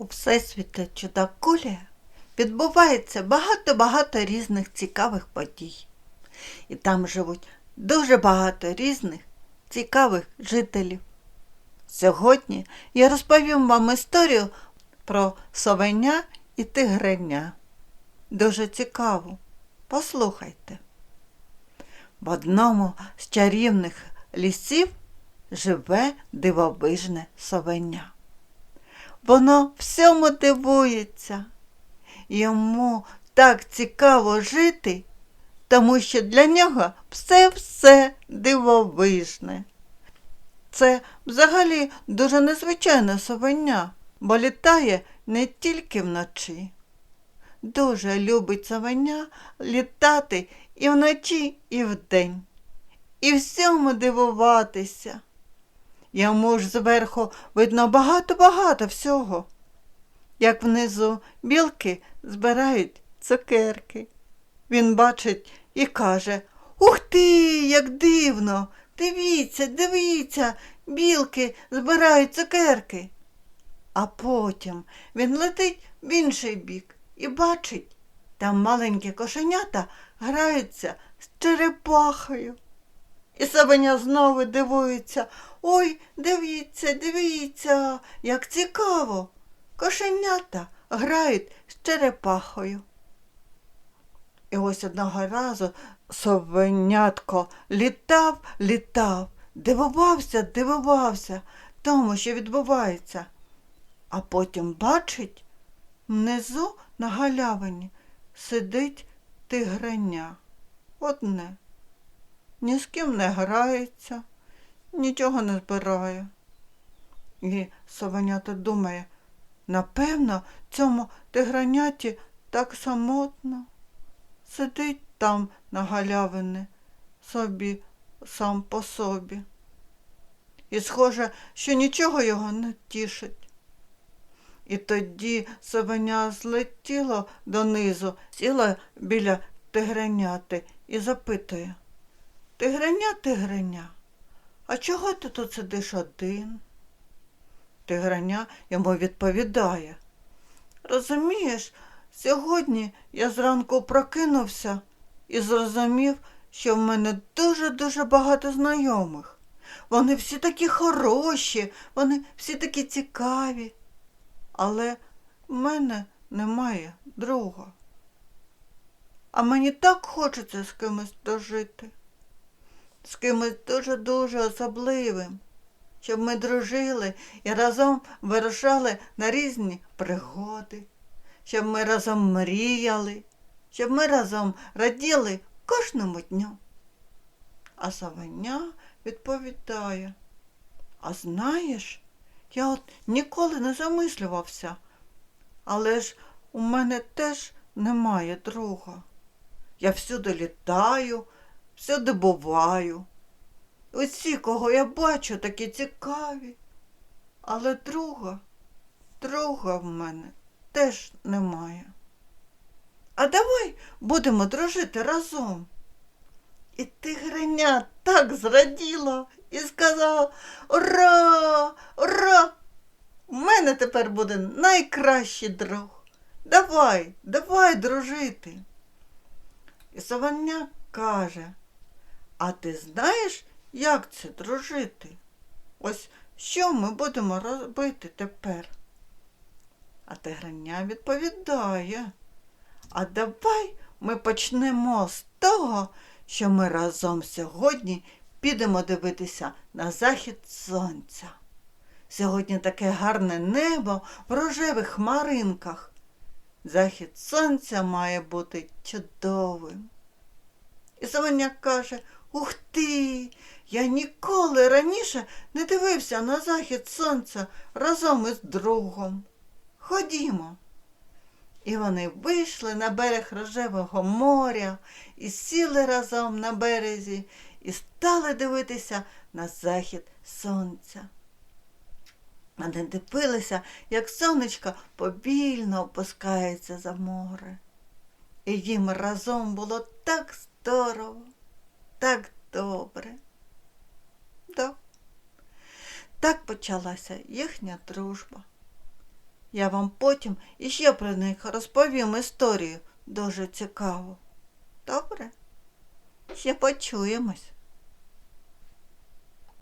У Всесвіті чудакулі відбувається багато-багато різних цікавих подій. І там живуть дуже багато різних цікавих жителів. Сьогодні я розповім вам історію про совеня і тигреня. Дуже цікаву. Послухайте. В одному з чарівних лісів живе дивовижне совеня. Воно всьому дивується. Йому так цікаво жити, тому що для нього все-все дивовижне. Це взагалі дуже незвичайне совеня, бо літає не тільки вночі. Дуже любить совеня літати і вночі, і вдень, і всьому дивуватися. Йому ж зверху видно багато-багато всього. Як внизу білки збирають цукерки. Він бачить і каже Ух ти, як дивно! Дивіться, дивіться, білки збирають цукерки. А потім він летить в інший бік і бачить, там маленькі кошенята граються з черепахою. І Савеня знову дивується. Ой, дивіться, дивіться, як цікаво. Кошенята грають з черепахою. І ось одного разу совенятко літав, літав, дивувався, дивувався тому, що відбувається. А потім бачить, внизу на галявині сидить тигреня. Одне. Ні з ким не грається, нічого не збирає. І совенято думає, напевно, цьому тиграняті так самотно. Сидить там на галявині собі сам по собі. І схоже, що нічого його не тішить. І тоді совеня злетіло донизу, сіла біля тигреняти і запитує Тигреня, тигреня, а чого ти тут сидиш один? Тигреня йому відповідає. Розумієш, сьогодні я зранку прокинувся і зрозумів, що в мене дуже-дуже багато знайомих. Вони всі такі хороші, вони всі такі цікаві. Але в мене немає друга. А мені так хочеться з кимось дожити, з кимось дуже-дуже особливим, щоб ми дружили і разом вирушали на різні пригоди, щоб ми разом мріяли, щоб ми разом раділи кожному дню. А Савеня відповідає, а знаєш, я от ніколи не замислювався, але ж у мене теж немає друга. Я всюди літаю, всюди буваю. Усі, кого я бачу, такі цікаві. Але друга, друга в мене теж немає. А давай будемо дружити разом. І тигреня так зраділа і сказала Ура! Ура! У мене тепер буде найкращий друг. Давай, давай дружити. І совання каже, а ти знаєш, як це дружити? Ось що ми будемо робити тепер? А тигреня відповідає, а давай ми почнемо з того, що ми разом сьогодні підемо дивитися на захід сонця. Сьогодні таке гарне небо в рожевих хмаринках. Захід сонця має бути чудовим. І Совеня каже, ух ти, я ніколи раніше не дивився на захід сонця разом із другом. Ходімо. І вони вийшли на берег рожевого моря і сіли разом на березі і стали дивитися на захід сонця. Вони дивилися, як сонечко повільно опускається за море. І їм разом було так здорово, так добре. Да. Так почалася їхня дружба. Я вам потім іще про них розповім історію дуже цікаву. Добре? Ще почуємось.